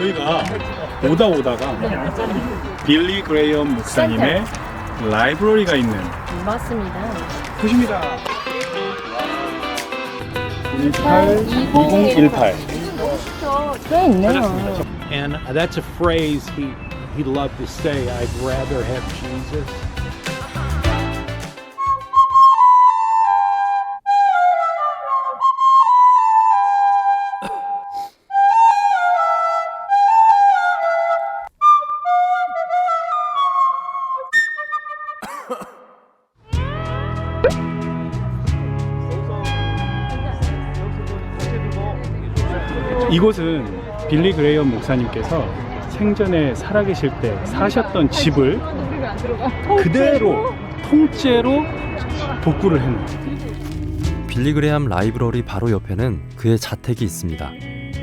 저희가 오다 오다가 빌리 그레이엄 목사님의 라이브러리가 있는 맞습니다. 곳입니다. 18 2018 꽤 있네요. And that's a phrase he, he loved to say, I'd rather have Jesus. 이곳은 빌리 그레이엄 목사님께서 생전에 살아계실 때 사셨던 집을 그대로 통째로 복구를 해놓은 빌리 그레함 라이브러리 바로 옆에는 그의 자택이 있습니다.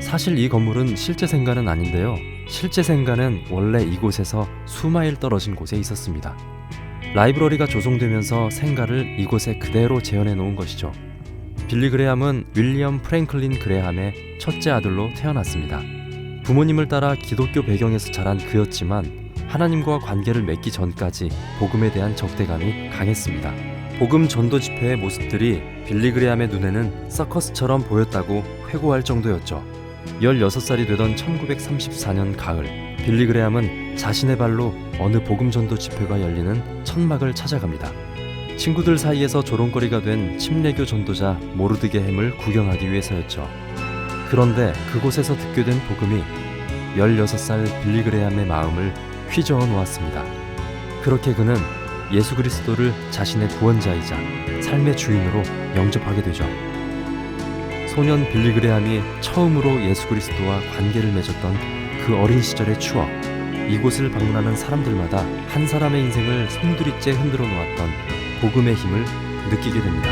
사실 이 건물은 실제 생가는 아닌데요. 실제 생가는 원래 이곳에서 수마일 떨어진 곳에 있었습니다. 라이브러리가 조성되면서 생가를 이곳에 그대로 재현해 놓은 것이죠. 빌리 그레함은 윌리엄 프랭클린 그레함의 첫째 아들로 태어났습니다. 부모님을 따라 기독교 배경에서 자란 그였지만 하나님과 관계를 맺기 전까지 복음에 대한 적대감이 강했습니다. 복음 전도 집회의 모습들이 빌리 그레함의 눈에는 서커스처럼 보였다고 회고할 정도였죠. 16살이 되던 1934년 가을, 빌리 그레함은 자신의 발로 어느 복음 전도 집회가 열리는 천막을 찾아갑니다. 친구들 사이에서 조롱거리가 된 침례교 전도자 모르드게 햄을 구경하기 위해서였죠. 그런데 그곳에서 듣게 된 복음이 16살 빌리 그레함의 마음을 휘저어 놓았습니다. 그렇게 그는 예수 그리스도를 자신의 구원자이자 삶의 주인으로 영접하게 되죠. 소년 빌리 그레함이 처음으로 예수 그리스도와 관계를 맺었던 그 어린 시절의 추억, 이곳을 방문하는 사람들마다 한 사람의 인생을 송두리째 흔들어 놓았던 복음의 힘을 느끼게 됩니다.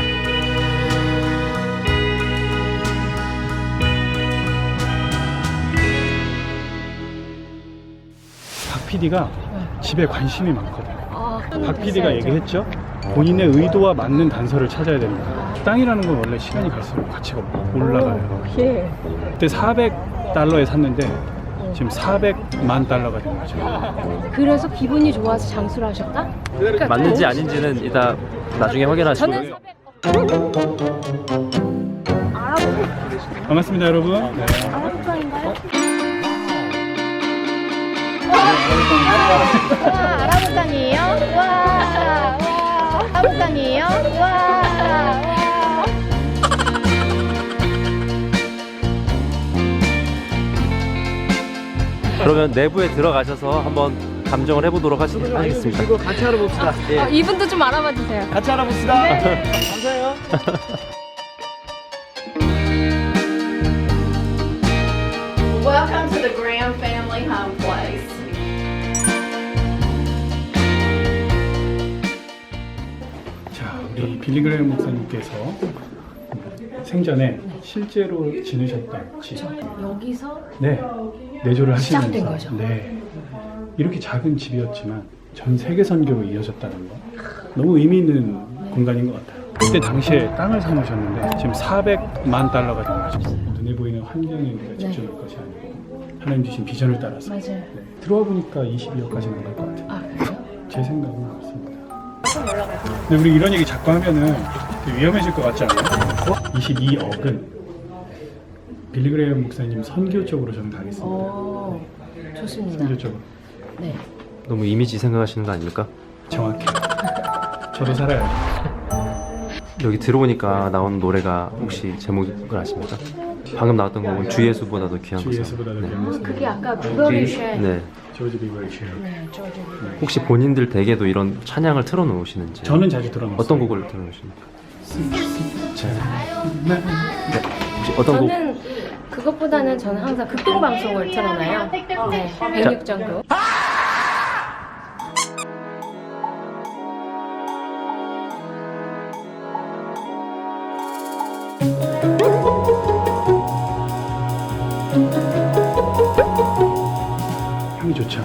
박 PD가 집에 관심이 많거든요. 아, 박 PD가 얘기했죠. 본인의 의도와 맞는 단서를 찾아야 된다. 땅이라는 건 원래 시간이 갈수록 가치가 올라가요. 예. 그때 400달러에 샀는데 지금 400만 달러가 된 거죠. 그래서 기분이 좋아서 장수를 하셨다? 그러니까 맞는지 저- 아닌지는 이따 나중에 확인하시고요. 저는 400. 알아보 반갑습니다, 여러분. 네. 아라부탄인가요? 와, 아라부탄이에요? 와, 와, 아라부탄이에요? 와, 와. 그러면 내부에 들어가셔서 한번 감정을 해보도록 하시, 하겠습니다. 이거 같이 알아봅시다. 예. 어, 이분도 좀 알아봐 주세요. 같이 알아봅시다. 감사해요. Welcome to the Graham Family Home Place. 자, 우리 빌리 그레임 목사님께서 생전에 실제로 지내셨던 집. 여기서 네. 내조를 하시면서 시작된 거죠. 네. 이렇게 작은 집이었지만 전 세계 선교로 이어졌다는 거. 너무 의미 있는 공간인 것 같아요. 그때 당시에 땅을 사놓으셨는데 지금 400만 달러가 된 거죠. 눈에 보이는 환경에 우리가 집중할 것이 아니고 하나님 주신 비전을 따라서. 맞아요. 네. 들어와 보니까 22억까지 나갈 것 같아요. 아 그래요? 제 생각은 그렇습니다. 근데 우리 이런 얘기 자꾸 하면은 되게 위험해질 것 같지 않아요? 22억은 빌리그레이엄 목사님 선교 쪽으로 저는 가겠습니다. 오, 좋습니다. 선교 쪽으로. 네. 너무 이미지 생각하시는 거 아닙니까? 정확해. 저도 살아야죠. 여기 들어오니까 나온 노래가 혹시 제목을 아십니까? 방금 나왔던 곡은 주 예수보다도 귀한 주. 예수보다도 네. 귀한 것은 그게 아까 브로리쉐. 네. 조지 비버의 쉐. 네, 저기. 혹시 본인들 댁에도 이런 찬양을 틀어놓으시는지 저는 자주 들어놓습니다. 어떤 곡을 틀어놓으십니까? 네. 혹시 어떤 곡? 저는 그것보다는 저는 항상 극동 방송을 틀어놔요. 네, 106 정도. 좋죠.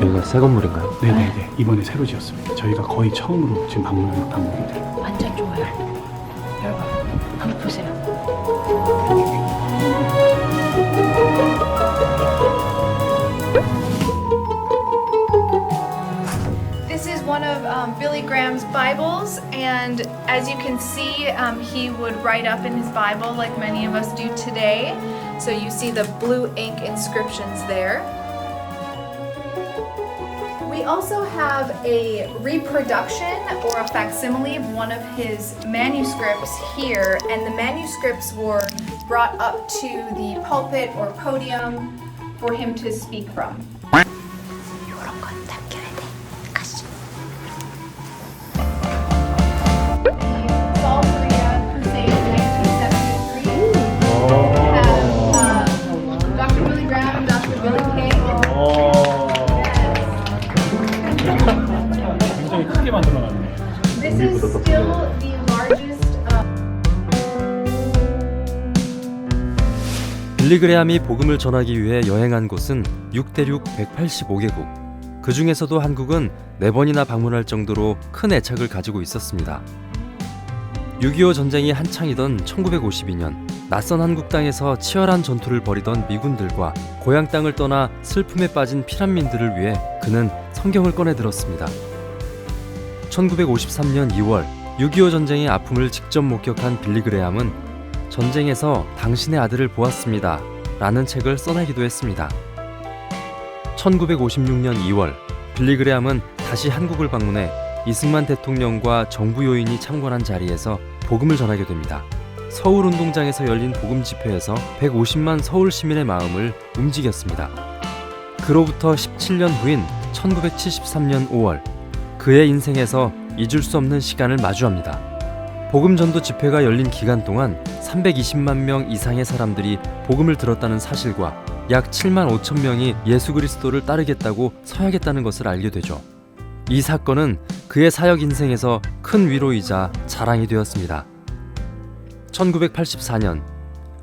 여기가 새 건물인가요? 네네네. 이번에 새로 지었습니다. 저희가 거의 처음으로 지금 방문하는 방문입니다. 완전 좋아요. 여러분, 한번 보세요. This is one of um, Billy Graham's Bibles, and as you can see, um, he would write up in his Bible like many of us do today. So you see the blue ink inscriptions there. We also have a reproduction or a facsimile of one of his manuscripts here, and the manuscripts were brought up to the pulpit or podium for him to speak from. 만들어놨네. This is still the largest uh, 빌리그레함이 복음을 전하기 위해 여행한 곳은 6대륙 185개국. 그 중에서도 한국은 네 번이나 방문할 정도로 큰 애착을 가지고 있었습니다. 6.25 전쟁이 한창이던 1952년 낯선 한국 땅에서 치열한 전투를 벌이던 미군들과 고향 땅을 떠나 슬픔에 빠진 피난민들을 위해 그는 성경을 꺼내 들었습니다. 1953년 2월 6.25 전쟁의 아픔을 직접 목격한 빌리 그레함은 전쟁에서 당신의 아들을 보았습니다. 라는 책을 써내기도 했습니다. 1956년 2월 빌리 그레함은 다시 한국을 방문해 이승만 대통령과 정부 요인이 참관한 자리에서 복음을 전하게 됩니다. 서울 운동장에서 열린 복음 집회에서 150만 서울 시민의 마음을 움직였습니다. 그로부터 17년 후인 1973년 5월 그의 인생에서 잊을 수 없는 시간을 마주합니다. 복음 전도 집회가 열린 기간 동안 320만 명 이상의 사람들이 복음을 들었다는 사실과 약 7만 5천 명이 예수 그리스도를 따르겠다고 서야겠다는 것을 알게 되죠. 이 사건은 그의 사역 인생에서 큰 위로이자 자랑이 되었습니다. 1984년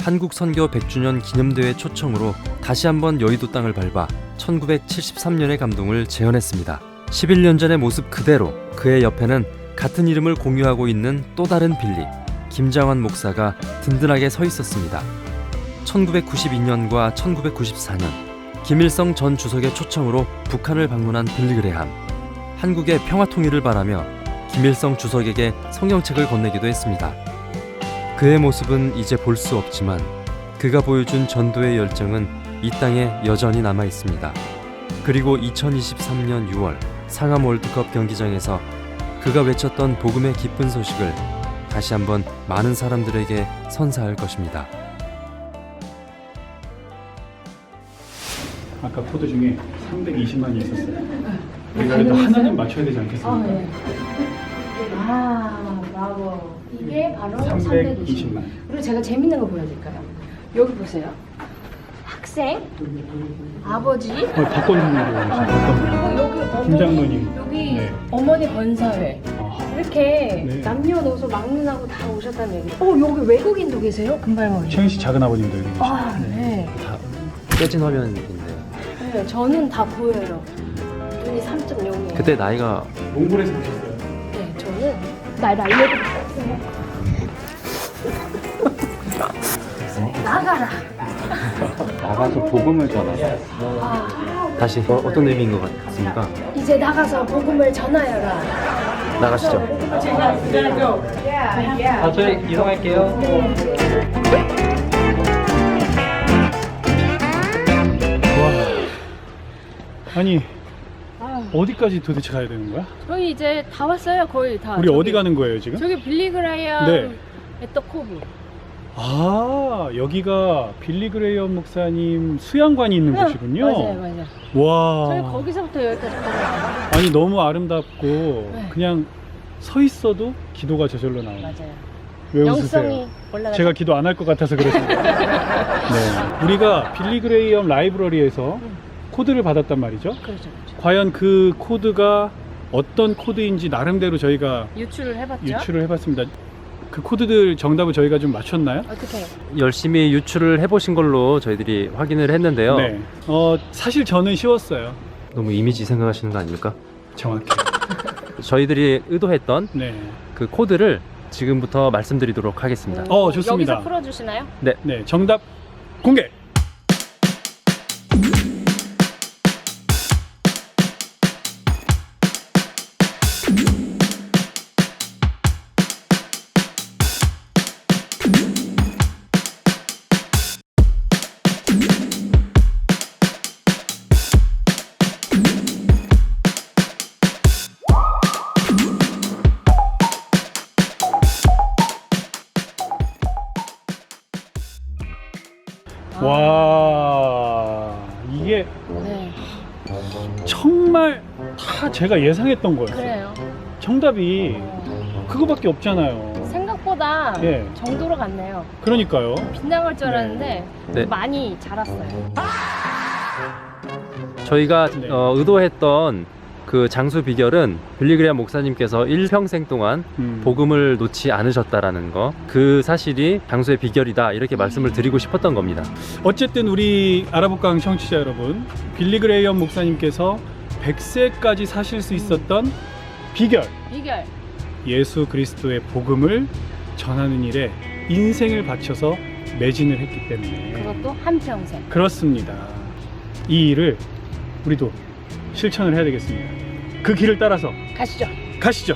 한국 선교 100주년 기념대회 초청으로 다시 한번 여의도 땅을 밟아 1973년의 감동을 재현했습니다. 11년 전의 모습 그대로 그의 옆에는 같은 이름을 공유하고 있는 또 다른 빌리 김장환 목사가 든든하게 서 있었습니다. 1992년과 1994년 김일성 전 주석의 초청으로 북한을 방문한 빌리 그레함 한국의 평화 통일을 바라며 김일성 주석에게 성경책을 건네기도 했습니다. 그의 모습은 이제 볼 수 없지만 그가 보여준 전도의 열정은 이 땅에 여전히 남아 있습니다. 그리고 2023년 6월 상암 월드컵 경기장에서 그가 외쳤던 복음의 기쁜 소식을 다시 한번 많은 사람들에게 선사할 것입니다. 아까 코드 중에 320만이 있었어요. 우리가 그래도 하나는 맞춰야 되지 않겠습니까? 네. 아, 브라보. 이게 바로 320만. 320만. 그리고 제가 재밌는 거 보여드릴까요? 여기 보세요. 학생, 아버지, 어, 박건우님도 그리고 여기 어머니, 김장로님. 여기 네. 어머니 권사회. 아, 이렇게 네. 남녀노소 막론하고 다 오셨다는 얘기. 어, 여기 외국인도 계세요? 금발머리. 최현 씨 작은 아버님도 여기 계시고. 아, 네. 다 깨진 화면인데 네. 저는 다 보여요. 눈이 3.0이에요. 그때 나이가 몽골에서 오셨어요. 네, 저는 날 알려드렸어요. 나가라. 나가서 복음을 전하자. 아, 다시 어, 어떤 의미인 것 같습니까? 이제 나가서 복음을 전하여라. 나가시죠. 아, 저희 이동할게요. 아니 어디까지 도대체 가야 되는 거야? 저희 이제 다 왔어요, 거의 다. 우리 저기, 어디 가는 거예요 지금? 저기 빌리그라이엄 네. 에터코브. 아 여기가 빌리 그레이엄 목사님 수양관이 있는 곳이군요. 맞아요, 맞아요. 와. 저희 거기서부터 여기까지 걸어요. 아니 너무 아름답고 네. 그냥 서 있어도 기도가 저절로 나와요. 맞아요. 왜 웃으세요? 영성이 올라가. 제가 기도 안 할 것 같아서 그랬습니다. 네. 우리가 빌리 그레이엄 라이브러리에서 코드를 받았단 말이죠. 그렇죠, 그렇죠. 과연 그 코드가 어떤 코드인지 나름대로 저희가 유출을 해봤죠. 유출을 해봤습니다. 그 코드들 정답을 저희가 좀 맞췄나요? 어떻게? 해요? 열심히 유출을 해보신 걸로 저희들이 확인을 했는데요. 네. 어 사실 저는 쉬웠어요. 너무 이미지 생각하시는 거 아닙니까? 정확히. 저희들이 의도했던 네. 그 코드를 지금부터 말씀드리도록 하겠습니다. 어, 좋습니다. 여기서 풀어주시나요? 네. 정답 공개. 제가 예상했던 거예요. 그래요. 정답이 그거밖에 없잖아요. 생각보다 예. 정도로 갔네요. 그러니까요. 빗나갈 줄 알았는데 네. 많이 자랐어요. 저희가 네. 어, 의도했던 그 장수 비결은 빌리그레암 목사님께서 일평생 동안 음. 복음을 놓지 않으셨다라는 거, 그 사실이 장수의 비결이다 이렇게 말씀을 드리고 싶었던 겁니다. 어쨌든 우리 아라복강 청취자 여러분, 빌리 그레이엄 목사님께서 100세까지 사실 수 있었던 비결, 비결. 예수 그리스도의 복음을 전하는 일에 인생을 바쳐서 매진을 했기 때문에 그것도 한평생. 그렇습니다. 이 일을 우리도 실천을 해야 되겠습니다. 그 길을 따라서 가시죠. 가시죠.